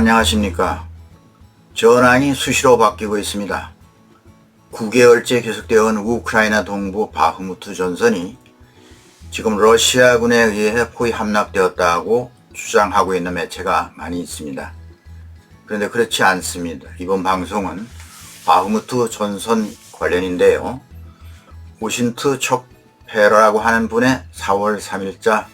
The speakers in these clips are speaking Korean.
안녕하십니까? 전황이 수시로 바뀌고 있습니다. 9개월째 계속되어 온 우크라이나 동부 바흐무트 전선이 지금 러시아군에 의해 포위 함락되었다고 주장하고 있는 매체가 많이 있습니다. 그런데 그렇지 않습니다. 이번 방송은 바흐무트 전선 관련인데요. 오신트 척페러라고 하는 분의 4월 3일자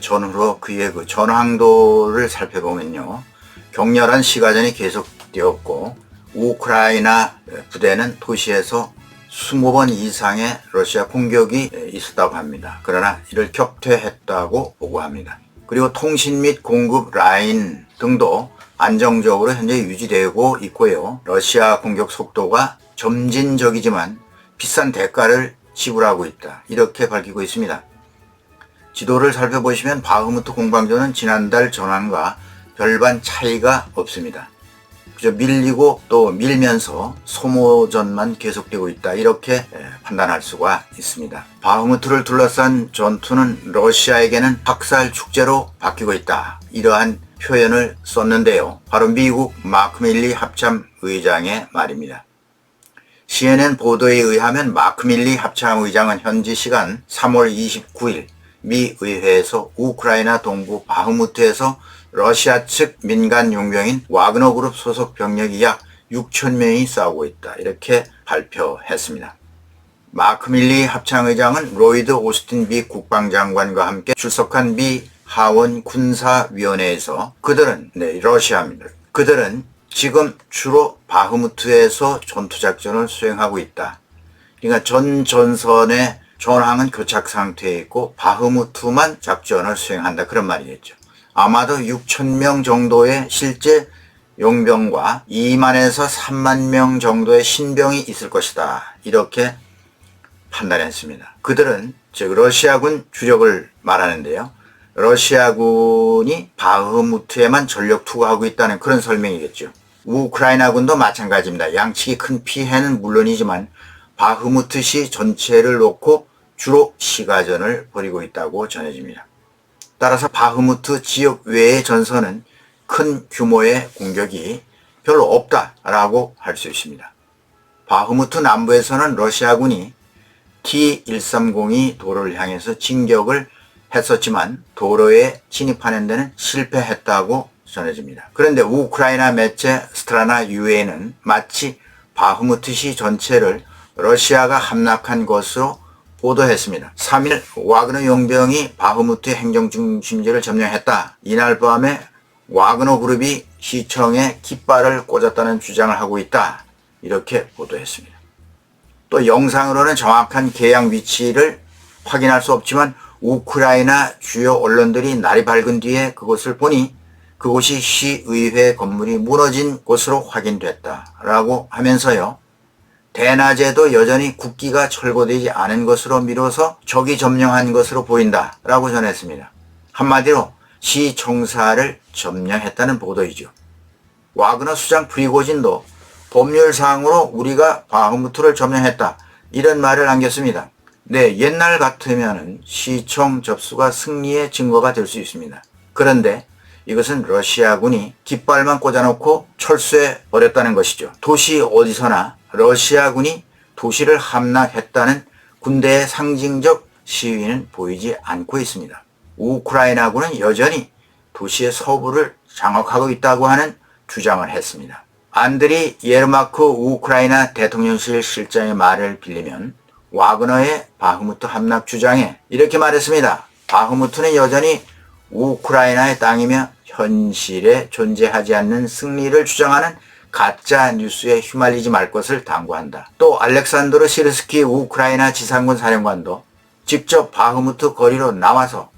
전후로 그의 그 전황도를 살펴보면요. 격렬한 시가전이 계속되었고 우크라이나 부대는 도시에서 20번 이상의 러시아 공격이 있었다고 합니다. 그러나 이를 격퇴했다고 보고합니다. 그리고 통신 및 공급 라인 등도 안정적으로 현재 유지되고 있고요. 러시아 공격 속도가 점진적이지만 비싼 대가를 지불하고 있다. 이렇게 밝히고 있습니다. 지도를 살펴보시면 바흐무트 공방전은 지난달 전환과 별반 차이가 없습니다. 그저 밀리고 또 밀면서 소모전만 계속되고 있다 이렇게 판단할 수가 있습니다. 바흐무트를 둘러싼 전투는 러시아에게는 학살 축제로 바뀌고 있다 이러한 표현을 썼는데요. 바로 미국 마크 밀리 합참 의장의 말입니다. CNN 보도에 의하면 마크 밀리 합참 의장은 현지 시간 3월 29일 미 의회에서 우크라이나 동부 바흐무트에서 러시아 측 민간 용병인 와그너 그룹 소속 병력이 약 6천 명이 싸우고 있다. 이렇게 발표했습니다. 마크 밀리 합창의장은 로이드 오스틴 미 국방장관과 함께 출석한 미 하원 군사위원회에서 그들은 네, 러시아입니다. 그들은 지금 주로 바흐무트에서 전투작전을 수행하고 있다. 그러니까 전 전선의 전황은 교착 상태에 있고 바흐무트만 작전을 수행한다. 그런 말이겠죠. 아마도 6천 명 정도의 실제 용병과 2만에서 3만 명 정도의 신병이 있을 것이다. 이렇게 판단했습니다. 그들은 즉 러시아군 주력을 말하는데요. 러시아군이 바흐무트에만 전력 투구하고 있다는 그런 설명이겠죠. 우크라이나군도 마찬가지입니다. 양측이 큰 피해는 물론이지만 바흐무트 시 전체를 놓고 주로 시가전을 벌이고 있다고 전해집니다. 따라서 바흐무트 지역 외의 전선은 큰 규모의 공격이 별로 없다라고 할 수 있습니다. 바흐무트 남부에서는 러시아군이 T-130이 도로를 향해서 진격을 했었지만 도로에 진입하는 데는 실패했다고 전해집니다. 그런데 우크라이나 매체 스트라나 유에는 마치 바흐무트시 전체를 러시아가 함락한 것으로 보도했습니다. 3일 와그너 용병이 바흐무트 행정중심지를 점령했다. 이날 밤에 와그너 그룹이 시청에 깃발을 꽂았다는 주장을 하고 있다. 이렇게 보도했습니다. 또 영상으로는 정확한 계양 위치를 확인할 수 없지만 우크라이나 주요 언론들이 날이 밝은 뒤에 그것을 보니 그곳이 시의회 건물이 무너진 곳으로 확인됐다라고 하면서요. 대낮에도 여전히 국기가 철거되지 않은 것으로 미뤄서 적이 점령한 것으로 보인다 라고 전했습니다. 한마디로 시청사를 점령했다는 보도이죠. 와그너 수장 프리고진도 법률상으로 우리가 바흐무트를 점령했다 이런 말을 남겼습니다. 네, 옛날 같으면 시청 접수가 승리의 증거가 될 수 있습니다. 그런데 이것은 러시아군이 깃발만 꽂아놓고 철수해 버렸다는 것이죠. 도시 어디서나 러시아군이 도시를 함락했다는 군대의 상징적 시위는 보이지 않고 있습니다. 우크라이나군은 여전히 도시의 서부를 장악하고 있다고 하는 주장을 했습니다. 안드리 예르마크 우크라이나 대통령실 실장의 말을 빌리면 와그너의 바흐무트 함락 주장에 이렇게 말했습니다. 바흐무트는 여전히 우크라이나의 땅이며 현실에 존재하지 않는 승리를 주장하는 가짜 뉴스에 휘말리지 말 것을 당부한다. 또 알렉산드르 시르스키 우크라이나 지상군 사령관도 직접 바흐무트 거리로 나와서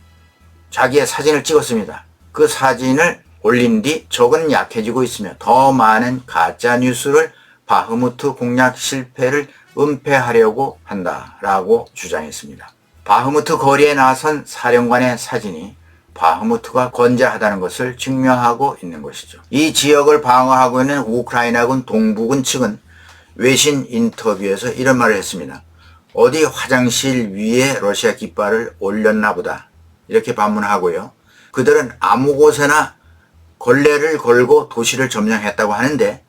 자기의 사진을 찍었습니다. 그 사진을 올린 뒤 적은 약해지고 있으며 더 많은 가짜 뉴스를 바흐무트 공략 실패를 은폐하려고 한다라고 주장했습니다. 바흐무트 거리에 나선 사령관의 사진이 바흐무트가 건재하다는 것을 증명하고 있는 것이죠. 이 지역을 방어하고 있는 우크라이나군 동부군 측은 외신 인터뷰에서 이런 말을 했습니다. 어디 화장실 위에 러시아 깃발을 올렸나 보다. 이렇게 반문하고요. 그들은 아무 곳에나 걸레를 걸고 도시를 점령했다고 하는데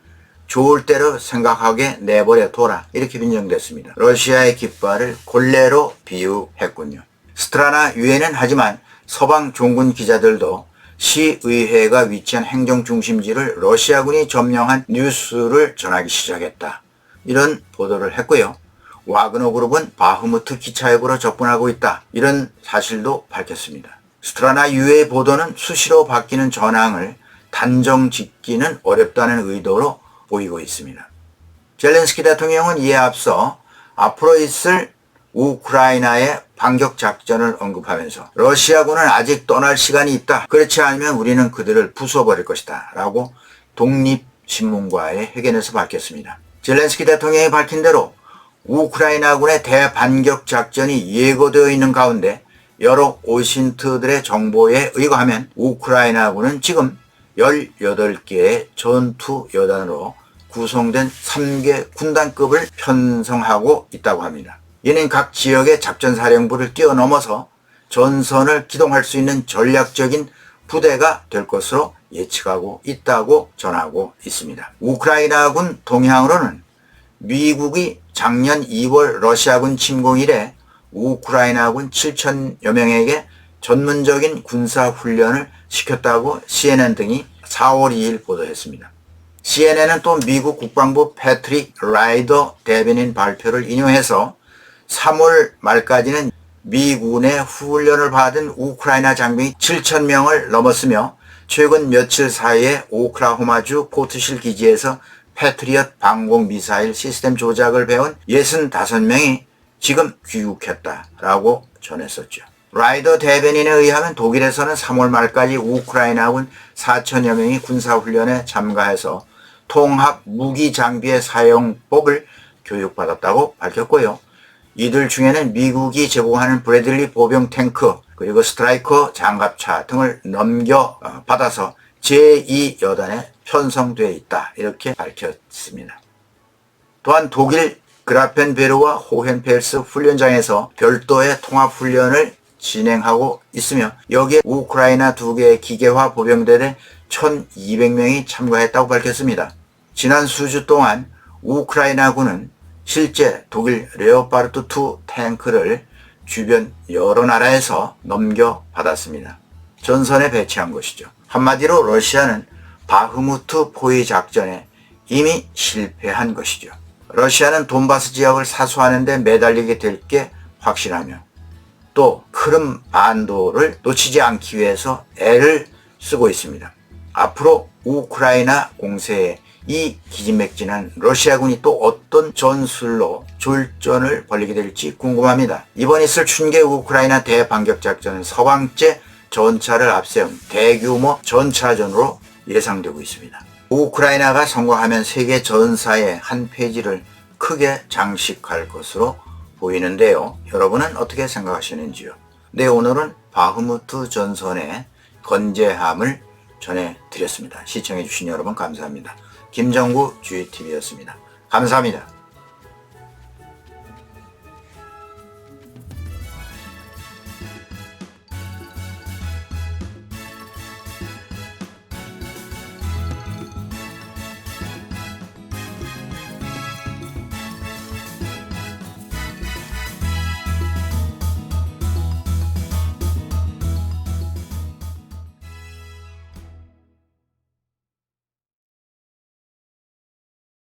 좋을 대로 생각하게 내버려 둬라 이렇게 빈정됐습니다. 러시아의 깃발을 골레로 비유했군요. 스트라나 유엔은 하지만 서방 종군 기자들도 시의회가 위치한 행정 중심지를 러시아군이 점령한 뉴스를 전하기 시작했다. 이런 보도를 했고요. 와그너 그룹은 바흐무트 기차역으로 접근하고 있다. 이런 사실도 밝혔습니다. 스트라나 유의 보도는 수시로 바뀌는 전황을 단정 짓기는 어렵다는 의도로 보이고 있습니다. 젤렌스키 대통령은 이에 앞서 앞으로 있을 우크라이나의 반격 작전을 언급하면서 러시아군은 아직 떠날 시간이 있다. 그렇지 않으면 우리는 그들을 부숴버릴 것이다. 라고 독립신문과의 회견에서 밝혔습니다. 젤렌스키 대통령이 밝힌 대로 우크라이나군의 대반격 작전이 예고되어 있는 가운데 여러 오신트들의 정보에 의거하면 우크라이나군은 지금 18개의 전투 여단으로 구성된 3개 군단급을 편성하고 있다고 합니다. 이는 각 지역의 작전사령부를 뛰어넘어서 전선을 기동할 수 있는 전략적인 부대가 될 것으로 예측하고 있다고 전하고 있습니다. 우크라이나군 동향으로는 미국이 작년 2월 러시아군 침공 이래 우크라이나군 7천여 명에게 전문적인 군사 훈련을 시켰다고 CNN 등이 4월 2일 보도했습니다. CNN은 또 미국 국방부 패트릭 라이더 대변인 발표를 인용해서 3월 말까지는 미군의 훈련을 받은 우크라이나 장병이 7천 명을 넘었으며 최근 며칠 사이에 오클라호마주 포트실 기지에서 패트리엇 방공 미사일 시스템 조작을 배운 65명이 지금 귀국했다라고 전했었죠. 라이더 대변인에 의하면 독일에서는 3월 말까지 우크라이나군 4천여 명이 군사훈련에 참가해서 통합 무기 장비의 사용법을 교육받았다고 밝혔고요. 이들 중에는 미국이 제공하는 브래들리 보병 탱크 그리고 스트라이커 장갑차 등을 넘겨 어, 받아서 제2여단에 편성되어 있다 이렇게 밝혔습니다. 또한 독일 그라펜베르와 호헨펠스 훈련장에서 별도의 통합훈련을 진행하고 있으며 여기에 우크라이나 두 개의 기계화 보병대대 1200명이 참가했다고 밝혔습니다. 지난 수주 동안 우크라이나군은 실제 독일 레오파르트 2 탱크를 주변 여러 나라에서 넘겨받았습니다. 전선에 배치한 것이죠. 한마디로 러시아는 바흐무트 포위 작전에 이미 실패한 것이죠. 러시아는 돈바스 지역을 사수하는 데 매달리게 될 게 확실하며 또 크름 반도를 놓치지 않기 위해서 애를 쓰고 있습니다. 앞으로 우크라이나 공세에 이 기진맥진한 러시아군이 또 어떤 전술로 졸전을 벌리게 될지 궁금합니다. 이번 있을 춘계 우크라이나 대반격 작전은 서방제 전차를 앞세운 대규모 전차전으로 예상되고 있습니다. 우크라이나가 성공하면 세계 전사의 한 페이지를 크게 장식할 것으로 보이는데요. 여러분은 어떻게 생각하시는지요? 네, 오늘은 바흐무트 전선의 건재함을 전해드렸습니다. 시청해주신 여러분 감사합니다. 김정구 GTV였습니다. 감사합니다.